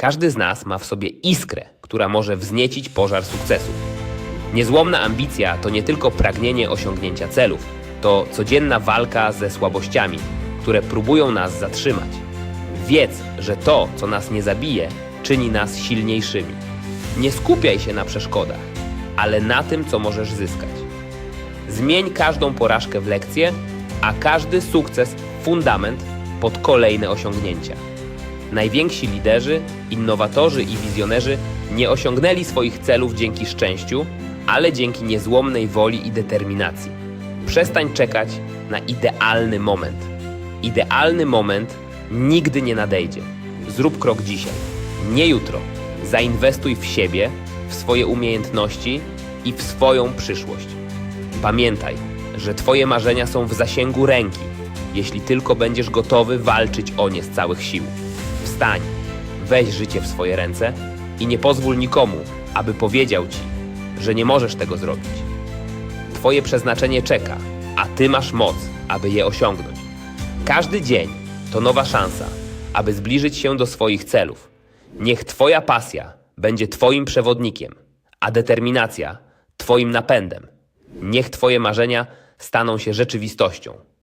Każdy z nas ma w sobie iskrę, która może wzniecić pożar sukcesu. Niezłomna ambicja to nie tylko pragnienie osiągnięcia celów, to codzienna walka ze słabościami, które próbują nas zatrzymać. Wiedz, że to, co nas nie zabije, czyni nas silniejszymi. Nie skupiaj się na przeszkodach, ale na tym, co możesz zyskać. Zmień każdą porażkę w lekcję, a każdy sukces fundament pod kolejne osiągnięcia. Najwięksi liderzy, innowatorzy i wizjonerzy nie osiągnęli swoich celów dzięki szczęściu, ale dzięki niezłomnej woli i determinacji. Przestań czekać na idealny moment. Idealny moment nigdy nie nadejdzie. Zrób krok dzisiaj, nie jutro. Zainwestuj w siebie, w swoje umiejętności i w swoją przyszłość. Pamiętaj, że Twoje marzenia są w zasięgu ręki, jeśli tylko będziesz gotowy walczyć o nie z całych sił. Wstań, weź życie w swoje ręce i nie pozwól nikomu, aby powiedział Ci, że nie możesz tego zrobić. Twoje przeznaczenie czeka, a Ty masz moc, aby je osiągnąć. Każdy dzień to nowa szansa, aby zbliżyć się do swoich celów. Niech Twoja pasja będzie Twoim przewodnikiem, a determinacja Twoim napędem. Niech Twoje marzenia staną się rzeczywistością.